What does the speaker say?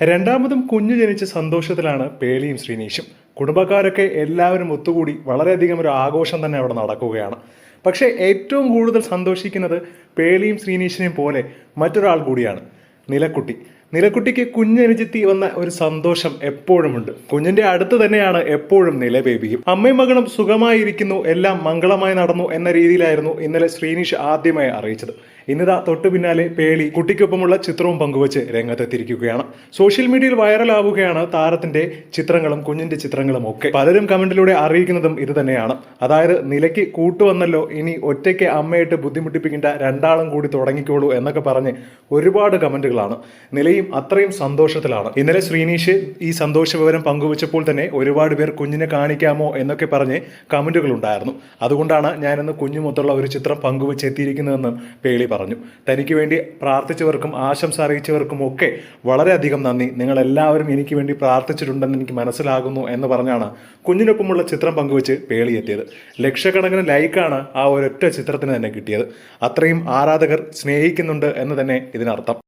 രണ്ടാമതും കുഞ്ഞു ജനിച്ച സന്തോഷത്തിലാണ് പേലിയും ശ്രീനീഷും. കുടുംബക്കാരൊക്കെ എല്ലാവരും ഒത്തുകൂടി വളരെയധികം ഒരു ആഘോഷം തന്നെ അവിടെ നടക്കുകയാണ്. പക്ഷേ ഏറ്റവും കൂടുതൽ സന്തോഷിക്കുന്നത് പേലിയും ശ്രീനീഷിനെയും പോലെ മറ്റൊരാൾ കൂടിയാണ് നിലക്കുട്ടി. നിലക്കുട്ടിക്ക് കുഞ്ഞനുജെത്തി വന്ന ഒരു സന്തോഷം എപ്പോഴുമുണ്ട്. കുഞ്ഞിന്റെ അടുത്ത് തന്നെയാണ് എപ്പോഴും നിലബേബിയും അമ്മയും മകളും സുഖമായിരിക്കുന്നു. എല്ലാം മംഗളമായി നടന്നു എന്ന രീതിയിലായിരുന്നു ഇന്നലെ ശ്രീനിഷ് ആദ്യമായി അറിയിച്ചത്. ഇന്നിതാ തൊട്ടു പിന്നാലെ പേളി കുട്ടിക്കൊപ്പമുള്ള ചിത്രവും പങ്കുവച്ച് രംഗത്തെത്തിയിരിക്കുകയാണ്. സോഷ്യൽ മീഡിയയിൽ വൈറലാവുകയാണ് താരത്തിന്റെ ചിത്രങ്ങളും കുഞ്ഞിന്റെ ചിത്രങ്ങളും ഒക്കെ. പലരും കമന്റിലൂടെ അറിയിക്കുന്നതും ഇത് തന്നെയാണ്. അതായത് നിലയ്ക്ക് കൂട്ടുവന്നല്ലോ ഇനി ഒറ്റയ്ക്ക് അമ്മയായിട്ട് ബുദ്ധിമുട്ടിപ്പിക്കേണ്ട രണ്ടാളും കൂടി തുടങ്ങിക്കോളൂ എന്നൊക്കെ പറഞ്ഞ് ഒരുപാട് കമന്റുകളാണ്. നിലയും അത്രയും സന്തോഷത്തിലാണ്. ഇന്നലെ ശ്രീനീഷ് ഈ സന്തോഷ വിവരം പങ്കുവച്ചപ്പോൾ തന്നെ ഒരുപാട് പേർ കുഞ്ഞിനെ കാണിക്കാമോ എന്നൊക്കെ പറഞ്ഞ് കമന്റുകൾ ഉണ്ടായിരുന്നു അതുകൊണ്ടാണ് ഞാനിന്ന് കുഞ്ഞുമൊത്തുള്ള ഒരു ചിത്രം പങ്കുവച്ചെത്തിയിരിക്കുന്നതെന്ന് പേളി പറഞ്ഞു. തനിക്ക് വേണ്ടി പ്രാർത്ഥിച്ചവർക്കും ആശംസ അറിയിച്ചവർക്കും ഒക്കെ വളരെയധികം നന്ദി. നിങ്ങൾ എല്ലാവരും എനിക്ക് വേണ്ടി പ്രാർത്ഥിച്ചിട്ടുണ്ടെന്ന് എനിക്ക് മനസ്സിലാകുന്നു എന്ന് പറഞ്ഞാണ് കുഞ്ഞിനൊപ്പമുള്ള ചിത്രം പങ്കുവച്ച് പേളി എത്തിയത്. ലക്ഷക്കണക്കിന് ലൈക്കാണ് ആ ഒരൊറ്റ ചിത്രത്തിന് തന്നെ കിട്ടിയത്. അത്രയും ആരാധകർ സ്നേഹിക്കുന്നുണ്ട് എന്ന് തന്നെ ഇതിനർത്ഥം.